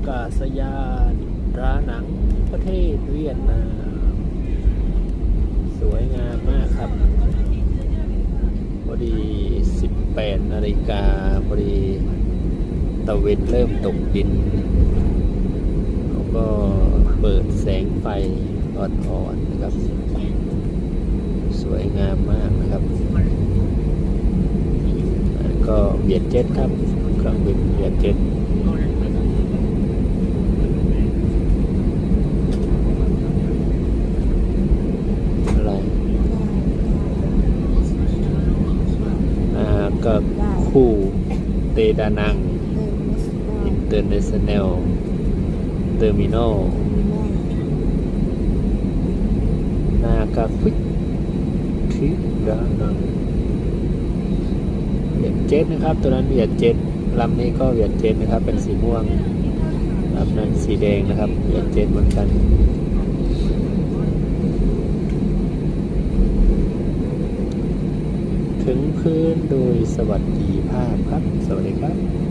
ากาศยานร้าหนังประเทศเวียดนาม สวยงามมากครับพอดี 18นาฬิกาพอดีตะเวนเริ่มตกดิน แล้วก็เปิดแสงไฟอ่อนๆนะครับ สวยงามมากนะครับ ก็เบียดเจ็ตครับเครื่องบินเบียดเจ็ต อะไร อ่าก็คู่เตดานังอินเตอร์เนชั่นแนลเตอร์มินอลนากาฟิกทิดานังเวียดเจ็ตนะครับ ตัวนั้นเวียดเจ็ตลำนี้ก็เวียดเจ็ตนะครับ เป็นสีม่วงลำนั้นสีแดงนะครับเวียดเจ็ตเหมือนกัน ถึงพื้นโดยสวัสดีภาพครับ สวัสดีครับ